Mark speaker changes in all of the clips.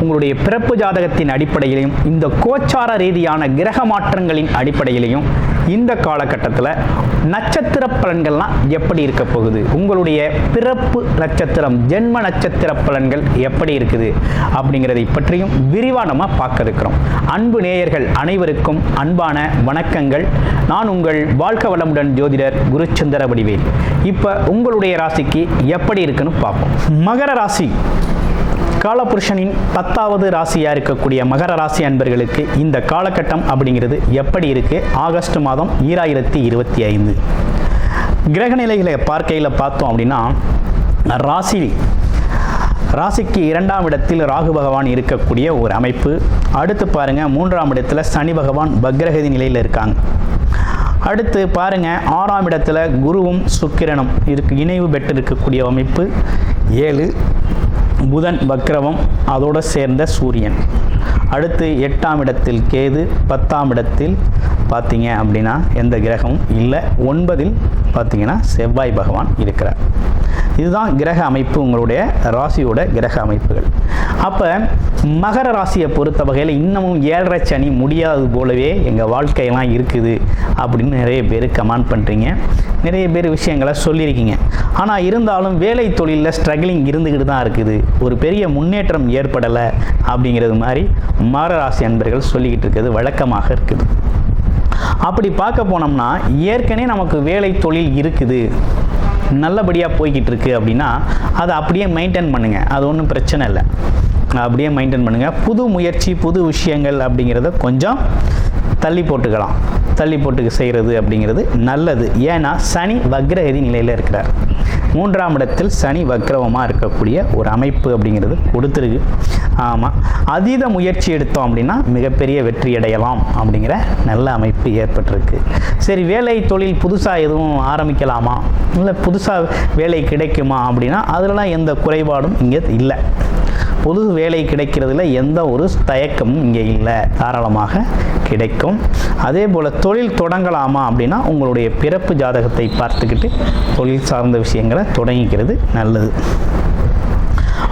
Speaker 1: உங்களுடைய பிறப்பு ஜாதகத்தின் அடிப்படையிலையும் இந்த கோச்சார ரீதியான கிரக மாற்றங்களின் அடிப்படையிலையும் இந்த காலகட்டத்தில் நட்சத்திர பலன்கள்லாம் எப்படி இருக்க போகுது? உங்களுடைய பிறப்பு நட்சத்திரம் ஜென்ம நட்சத்திர பலன்கள் எப்படி இருக்குது? அப்படிங்கிறதை பற்றியும் விரிவாக நம்ம பார்க்க இருக்கிறோம். அன்பு நேயர்கள் அனைவருக்கும் அன்பான வணக்கங்கள். நான் உங்கள் வாழ்க்க வளமுடன் ஜோதிடர் குருச்சந்திர வடிவேல். இப்போ உங்களுடைய ராசிக்கு எப்படி இருக்குன்னு பார்ப்போம். மகர ராசி. காலபுருஷனின் பத்தாவது ராசியாக இருக்கக்கூடிய மகர ராசி அன்பர்களுக்கு இந்த காலகட்டம் அப்படிங்கிறது எப்படி இருக்கு? ஆகஸ்ட் மாதம் ஈராயிரத்தி இருபத்தி ஐந்து. கிரகநிலைகளை பார்க்கையில் பார்த்தோம் அப்படின்னா ராசி ராசிக்கு இரண்டாம் இடத்தில் ராகு பகவான் இருக்கக்கூடிய ஒரு அமைப்பு. அடுத்து பாருங்க மூன்றாம் இடத்துல சனி பகவான் பக்ரகதி நிலையில் இருக்காங்க. அடுத்து பாருங்க ஆறாம் இடத்துல குருவும் சுக்கிரனும் இருக்கு இணைவு பெற்று இருக்கக்கூடிய அமைப்பு. ஏழு புதன் வக்ரவம் அதோடு சேர்ந்த சூரியன். அடுத்து எட்டாம் இடத்தில் கேது பத்தாம் இடத்தில் பார்த்தீங்க அப்படின்னா எந்த கிரகமும் இல்லை. ஒன்பதில் பார்த்தீங்கன்னா செவ்வாய் பகவான் இருக்கிறார். இதுதான் கிரக அமைப்பு உங்களுடைய ராசியோட கிரக அமைப்புகள். அப்போ மகர ராசியை பொறுத்த வகையில் இன்னமும் ஏழரை சனி முடியாது போலவே எங்கள் வாழ்க்கையெல்லாம் இருக்குது அப்படின்னு நிறைய பேர் கமெண்ட் பண்ணுறீங்க நிறைய பேர் விஷயங்களை சொல்லியிருக்கீங்க. ஆனால் இருந்தாலும் வேலை தொழிலில் ஸ்ட்ரகிளிங் இருந்துக்கிட்டு தான் இருக்குது. ஒரு பெரிய முன்னேற்றம் ஏற்படலை அப்படிங்கிறது மாதிரி மகர ராசி அன்பர்கள் சொல்லிக்கிட்டு இருக்கிறது வழக்கமாக இருக்குது. அப்படி பார்க்க போனோம்னா ஏற்கனவே நமக்கு வேலை தொழில் இருக்குது. நல்லபடியாக போய்கிட்டு இருக்கு அப்படின்னா அதை அப்படியே மெயின்டைன் பண்ணுங்கள் அது ஒன்றும் பிரச்சனை இல்லை. அப்படியே மெயின்டைன் பண்ணுங்கள் புது முயற்சி புது விஷயங்கள் அப்படிங்கிறத கொஞ்சம் தள்ளி போட்டுக்கலாம். தள்ளி போட்டு செய்கிறது அப்படிங்கிறது நல்லது. ஏன்னா சனி வக்ரகதி நிலையில் இருக்கிறார். மூன்றாம் இடத்தில் சனி வக்ரவமாக இருக்கக்கூடிய ஒரு அமைப்பு அப்படிங்கிறது கொடுத்துருக்கு. ஆமாம் அதீத முயற்சி எடுத்தோம் அப்படின்னா மிகப்பெரிய வெற்றி அடையலாம் அப்படிங்கிற நல்ல அமைப்பு ஏற்பட்டிருக்கு. சரி வேலை தொழில் புதுசாக எதுவும் ஆரம்பிக்கலாமா? இல்லை புதுசாக வேலை கிடைக்குமா அப்படின்னா அதிலலாம் எந்த குறைபாடும் இங்கே இல்லை. பொது வேலை கிடைக்கிறதுல எந்த ஒரு தயக்கமும் இங்கே இல்லை. தாராளமாக கிடைக்கும். அதே போல் தொழில் தொடங்கலாமா அப்படின்னா உங்களுடைய பிறப்பு ஜாதகத்தை பார்த்துக்கிட்டு தொழில் சார்ந்த விஷயங்களை தொடங்கிக்கிறது நல்லது.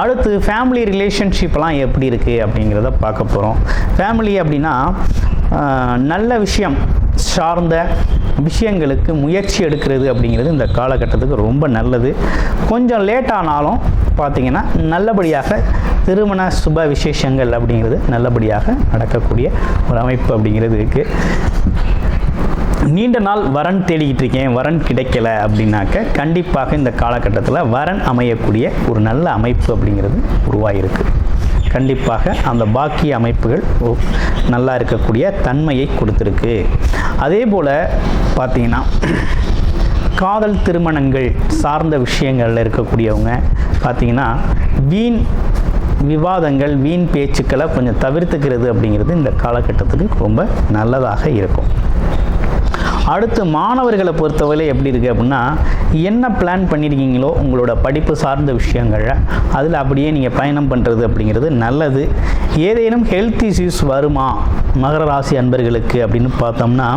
Speaker 1: அடுத்து ஃபேமிலி ரிலேஷன்ஷிப்லாம் எப்படி இருக்குது அப்படிங்கிறத பார்க்க போகிறோம் ஃபேமிலி அப்படின்னா நல்ல விஷயம் சார்ந்த விஷயங்களுக்கு முயற்சி எடுக்கிறது அப்படிங்கிறது இந்த காலகட்டத்துக்கு ரொம்ப நல்லது. கொஞ்சம் லேட் ஆனாலும் பார்த்திங்கன்னா நல்லபடியாக திருமண சுப விசேஷங்கள் அப்படிங்கிறது நல்லபடியாக நடக்கக்கூடிய ஒரு அமைப்பு அப்படிங்கிறது இருக்குது நீண்ட நாள் வரன் தேடிக்கிட்டு இருக்கேன் வரன் கிடைக்கல அப்படின்னாக்க கண்டிப்பாக இந்த காலகட்டத்தில் வரன் அமையக்கூடிய ஒரு நல்ல அமைப்பு அப்படிங்கிறது உருவாகிருக்கு கண்டிப்பாக அந்த பாக்கி அமைப்புகள் நல்லா இருக்கக்கூடிய தன்மையை கொடுத்துருக்கு. அதே போல் பார்த்தீங்கன்னா காதல் திருமணங்கள் சார்ந்த விஷயங்களில் இருக்கக்கூடியவங்க பார்த்தீங்கன்னா வீண் விவாதங்கள் வீண் பேச்சுக்களை கொஞ்சம் தவிர்த்துக்கிறது அப்படிங்கிறது இந்த காலகட்டத்துக்கு ரொம்ப நல்லதாக இருக்கும். அடுத்து மாணவர்களை பொறுத்தவரை எப்படி இருக்குது அப்படின்னா என்ன பிளான் பண்ணியிருக்கீங்களோ உங்களோட படிப்பு சார்ந்த விஷயங்களை அதில் அப்படியே நீங்கள் பயணம் பண்ணுறது அப்படிங்கிறது நல்லது. ஏதேனும் ஹெல்த் இஷ்யூஸ் வருமா? மகர ராசி அன்பர்களுக்கு அப்படின்னு பார்த்தோம்னா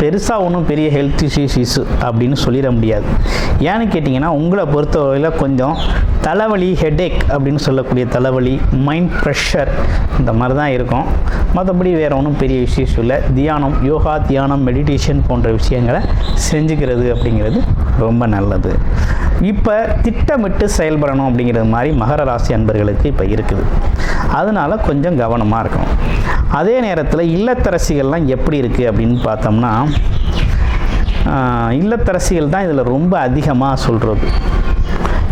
Speaker 1: பெருசாக ஒன்றும் பெரிய ஹெல்த் இஷ்யூஸ் அப்படின்னு சொல்லிட முடியாது. ஏன்னு கேட்டிங்கன்னா உங்களை பொறுத்தவரையில் கொஞ்சம் தலைவலி ஹெடேக் அப்படின்னு சொல்லக்கூடிய தலைவலி மைண்ட் ப்ரெஷர் இந்த மாதிரி தான் இருக்கும். மற்றபடி வேறு ஒன்றும் பெரிய இஷ்யூஸ் இல்லை. தியானம் யோகா தியானம் மெடிடேஷன் போன்ற விஷயங்களை செஞ்சுக்கிறது அப்படிங்கிறது ரொம்ப நல்லது. இப்போ திட்டமிட்டு செயல்படணும் அப்படிங்கிறது மாதிரி மகர ராசி அன்பர்களுக்கு இப்போ இருக்குது. அதனால கொஞ்சம் கவனமாக இருக்கணும். அதே நேரத்தில் இல்லத்தரசிகள்லாம் எப்படி இருக்குது அப்படின்னு பார்த்தோம்னா இல்லத்தரசிகள் தான் இதில் ரொம்ப அதிகமாக சொல்கிறது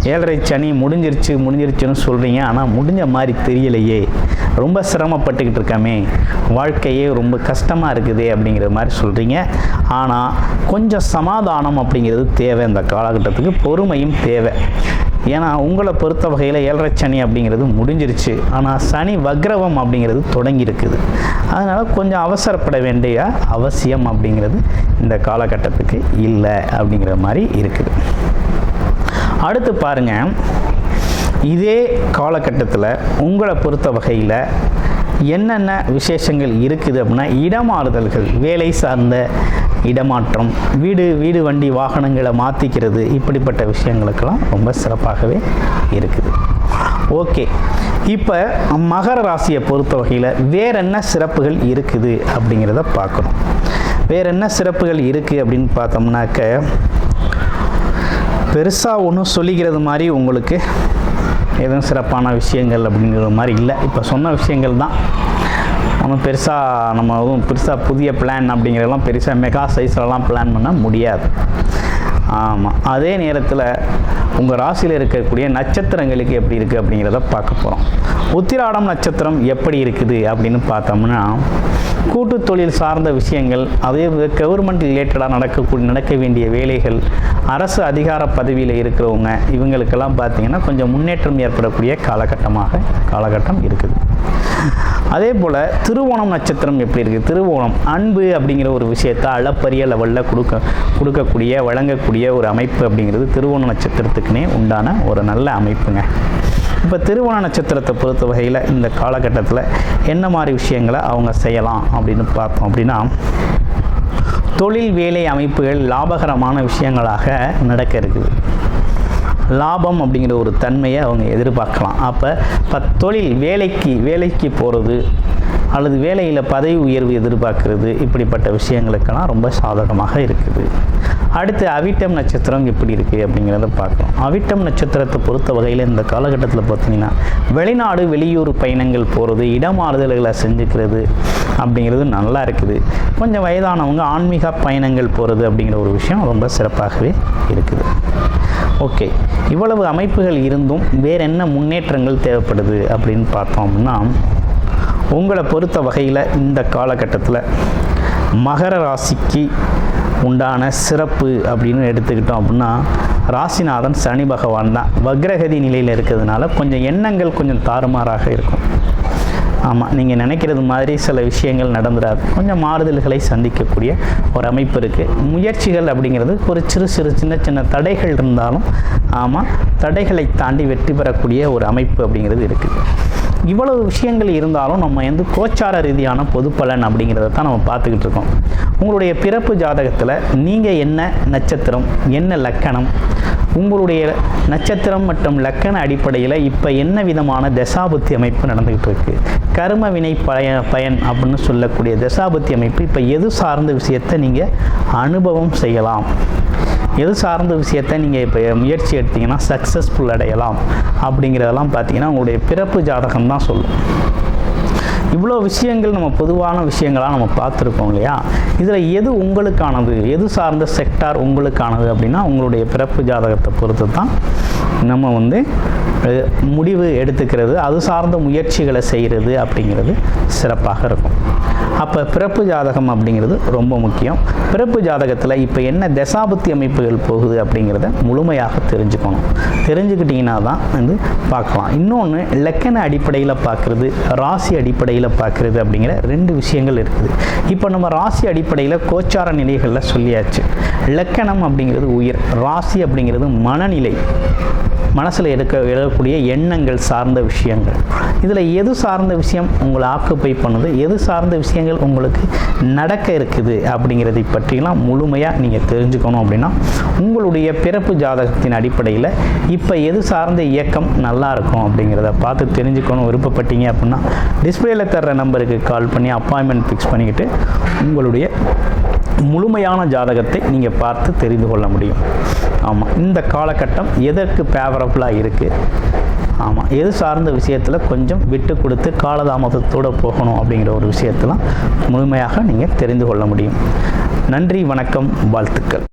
Speaker 1: ஏழரை சனி முடிஞ்சிருச்சு முடிஞ்சிருச்சுன்னு சொல்கிறீங்க ஆனால் முடிஞ்ச மாதிரி தெரியலையே. ரொம்ப சிரமப்பட்டுக்கிட்டு இருக்கமே. வாழ்க்கையே ரொம்ப கஷ்டமாக இருக்குதே அப்படிங்கிற மாதிரி சொல்கிறீங்க ஆனால் கொஞ்சம் சமாதானம் அப்படிங்கிறது தேவை இந்த காலகட்டத்துக்கு. பொறுமையும் தேவை. ஏன்னா உங்களை பொறுத்த வகையில் ஏழரை சனி அப்படிங்கிறது முடிஞ்சிருச்சு. ஆனால் சனி வக்ரவம் அப்படிங்கிறது தொடங்கி இருக்குது அதனால் கொஞ்சம் அவசரப்பட வேண்டிய அவசியம் அப்படிங்கிறது இந்த காலகட்டத்துக்கு இல்லை அப்படிங்கிற மாதிரி இருக்குது. அடுத்து பாருங்க. இதே காலகட்டத்தில் உங்களை பொறுத்த வகையில் என்னென்ன விசேஷங்கள் இருக்குது அப்படின்னா இடமாறுதல்கள் வேலை சார்ந்த இடமாற்றம் வீடு வீடு வண்டி வாகனங்களை மாற்றிக்கிறது இப்படிப்பட்ட விஷயங்களுக்கெல்லாம் ரொம்ப சிறப்பாகவே இருக்குது. ஓகே. இப்போ மகர ராசியை பொறுத்த வகையில் வேற என்ன சிறப்புகள் இருக்குது அப்படிங்கிறத பார்க்கணும். வேற என்ன சிறப்புகள் இருக்குது அப்படின்னு பார்த்தோம்னாக்க பெருசாக ஒன்றும் சொல்லிக்கிறது மாதிரி உங்களுக்கு எதுவும் சிறப்பான விஷயங்கள் அப்படிங்கிற மாதிரி இல்லை. இப்போ சொன்ன விஷயங்கள் தான். ஒன்றும் பெருசாக நம்ம எதுவும் பெருசாக புதிய பிளான் அப்படிங்கிறதெல்லாம் பெருசாக மெகா சைஸ்லலாம் பிளான் பண்ண முடியாது. ஆமாம் அதே நேரத்தில் உங்கள் ராசியில் இருக்கக்கூடிய நட்சத்திரங்களுக்கு எப்படி இருக்குது அப்படிங்கிறத பார்க்க போகிறோம் உத்திராடம் நட்சத்திரம் எப்படி இருக்குது அப்படின்னு பார்த்தோம்னா கூட்டு தொழில் சார்ந்த விஷயங்கள் அதே கவர்மெண்ட் ரிலேட்டடாக நடக்கக்கூடிய நடக்க வேண்டிய வேலைகள் அரசு அதிகார பதவியில் இருக்கிறவங்க இவங்களுக்கெல்லாம் பார்த்திங்கன்னா கொஞ்சம் முன்னேற்றம் ஏற்படக்கூடிய காலகட்டமாக காலகட்டம் இருக்குது. அதே போல் திருவோணம் நட்சத்திரம் எப்படி இருக்குது திருவோணம் அன்பு அப்படிங்கிற ஒரு விஷயத்தை அளப்பரிய லெவலில் கொடுக்க கொடுக்கக்கூடிய வழங்கக்கூடிய ஒரு அமைப்பு அப்படிங்கிறது திருவோண நட்சத்திரத்துக்குனே உண்டான ஒரு நல்ல அமைப்புங்க. இப்போ திருவோண நட்சத்திரத்தை பொறுத்த வகையில் இந்த காலகட்டத்தில் என்ன மாதிரி விஷயங்களை அவங்க செய்யலாம் அப்படின்னு பார்த்தோம் அப்படின்னா தொழில் வேலை அமைப்புகள் லாபகரமான விஷயங்களாக நடக்க இருக்குது. லாபம் அப்படிங்கிற ஒரு தன்மையை அவங்க எதிர்பார்க்கலாம். அப்போ இப்போ தொழில் வேலைக்கு வேலைக்கு போகிறது அல்லது வேலையில் பதவி உயர்வு எதிர்பார்க்கிறது இப்படிப்பட்ட விஷயங்களுக்கெல்லாம் ரொம்ப சாதகமாக இருக்குது. அடுத்து அவிட்டம் நட்சத்திரம் எப்படி இருக்குது அப்படிங்கிறத பார்க்குறோம் அவிட்டம் நட்சத்திரத்தை பொறுத்த வகையில் இந்த காலகட்டத்தில் பார்த்தீங்கன்னா வெளிநாடு வெளியூர் பயணங்கள் போகிறது இடமாறுதல்களை செஞ்சுக்கிறது அப்படிங்கிறது நல்லா இருக்குது. கொஞ்சம் வயதானவங்க ஆன்மீக பயணங்கள் போகிறது அப்படிங்கிற ஒரு விஷயம் ரொம்ப சிறப்பாகவே இருக்குது. ஓகே இவ்வளவு அமைப்புகள் இருந்தும் வேற என்ன முன்னேற்றங்கள் தேவைப்படுது அப்படின்னு பார்த்தோம்னா உங்களை பொறுத்த வகையில் இந்த காலகட்டத்தில் மகர ராசிக்கு உண்டான சிறப்பு அப்படின்னு எடுத்துக்கிட்டோம் அப்படின்னா ராசிநாதன் சனி பகவான் தான். வக்ரகதி நிலையில் இருக்கிறதுனால கொஞ்சம் எண்ணங்கள் கொஞ்சம் தாறுமாறாக இருக்கும். ஆமாம் நீங்கள் நினைக்கிறது மாதிரி சில விஷயங்கள் நடந்துடாது கொஞ்சம் மாறுதல்களை சந்திக்கக்கூடிய ஒரு அமைப்பு இருக்குது முயற்சிகள் அப்படிங்கிறது ஒரு சிறு சிறு சின்ன சின்ன தடைகள் இருந்தாலும் ஆமாம் தடைகளை தாண்டி வெற்றி பெறக்கூடிய ஒரு அமைப்பு அப்படிங்கிறது இருக்குது இவ்வளவு விஷயங்கள் இருந்தாலும் நம்ம வந்து கோச்சார ரீதியான பொது பலன் அப்படிங்கிறத தான் நம்ம பார்த்துக்கிட்டு இருக்கோம். உங்களுடைய பிறப்பு ஜாதகத்தில் நீங்கள் என்ன நட்சத்திரம் என்ன லக்கணம் உங்களுடைய நட்சத்திரம் மற்றும் லக்கண அடிப்படையில் இப்போ என்ன விதமான தசாபுத்தி அமைப்பு நடந்துக்கிட்டு இருக்குது கர்ம வினை பய பயன் அப்படின்னு சொல்லக்கூடிய தசாபத்தி அமைப்பு இப்போ எது சார்ந்த விஷயத்தை நீங்கள் அனுபவம் செய்யலாம்? எது சார்ந்த விஷயத்தை நீங்கள் இப்போ முயற்சி எடுத்தீங்கன்னா சக்ஸஸ்ஃபுல் அடையலாம் அப்படிங்கிறதெல்லாம் பார்த்தீங்கன்னா உங்களுடைய பிறப்பு ஜாதகம் தான் சொல்லும். இவ்வளோ விஷயங்கள் நம்ம பொதுவான விஷயங்களாக நம்ம பார்த்துருக்கோம் இல்லையா? இதில் எது உங்களுக்கானது? எது சார்ந்த செக்டார் உங்களுக்கானது அப்படின்னா உங்களுடைய பிறப்பு ஜாதகத்தை பொறுத்து தான் நம்ம வந்து முடிவு எடுத்துக்கிறது அது சார்ந்த முயற்சிகளை செய்கிறது அப்படிங்கிறது சிறப்பாக இருக்கும். அப்போ பிறப்பு ஜாதகம் அப்படிங்கிறது ரொம்ப முக்கியம். பிறப்பு ஜாதகத்தில் இப்போ என்ன தசாபுத்தி அமைப்புகள் போகுது அப்படிங்கிறத முழுமையாக தெரிஞ்சுக்கணும். தெரிஞ்சுக்கிட்டிங்கன்னா தான் வந்து பார்க்கலாம். இன்னொன்று லக்கண அடிப்படையில் பார்க்குறது ராசி அடிப்படையில் பார்க்குறது அப்படிங்கிற ரெண்டு விஷயங்கள் இருக்குது. இப்போ நம்ம ராசி அடிப்படையில் கோச்சார நிலைகளில் சொல்லியாச்சு. லக்கணம் அப்படிங்கிறது உயிர் ராசி அப்படிங்கிறது மனநிலை. மனசில் எடுக்க எழக்கூடிய எண்ணங்கள் சார்ந்த விஷயங்கள். இதில் எது சார்ந்த விஷயம் உங்களை ஆக்குப்பை பண்ணுது? எது சார்ந்த விஷயங்கள் உங்களுக்கு நடக்க இருக்குது அப்படிங்கிறதை பற்றிலாம் முழுமையாக நீங்கள் தெரிஞ்சுக்கணும் அப்படின்னா உங்களுடைய பிறப்பு ஜாதகத்தின் அடிப்படையில் இப்போ எது சார்ந்த இயக்கம் நல்லா இருக்கும் அப்படிங்கிறத பார்த்து தெரிஞ்சுக்கணும் விருப்பப்பட்டீங்க அப்படின்னா டிஸ்பிளேல தர்ற நம்பருக்கு கால் பண்ணி அப்பாயின்மெண்ட் ஃபிக்ஸ் பண்ணிக்கிட்டு உங்களுடைய முழுமையான ஜாதகத்தை நீங்கள் பார்த்து தெரிந்து கொள்ள முடியும். ஆமாம் இந்த காலகட்டம் எதற்கு ஃபேவரபுளாக இருக்குது ஆமாம் எது சார்ந்த விஷயத்தில் கொஞ்சம் விட்டு கொடுத்து காலதாமதத்தோடு போகணும் அப்படிங்கிற ஒரு விஷயத்தெல்லாம் முழுமையாக நீங்கள் தெரிந்து கொள்ள முடியும். நன்றி வணக்கம் வாழ்த்துக்கள்.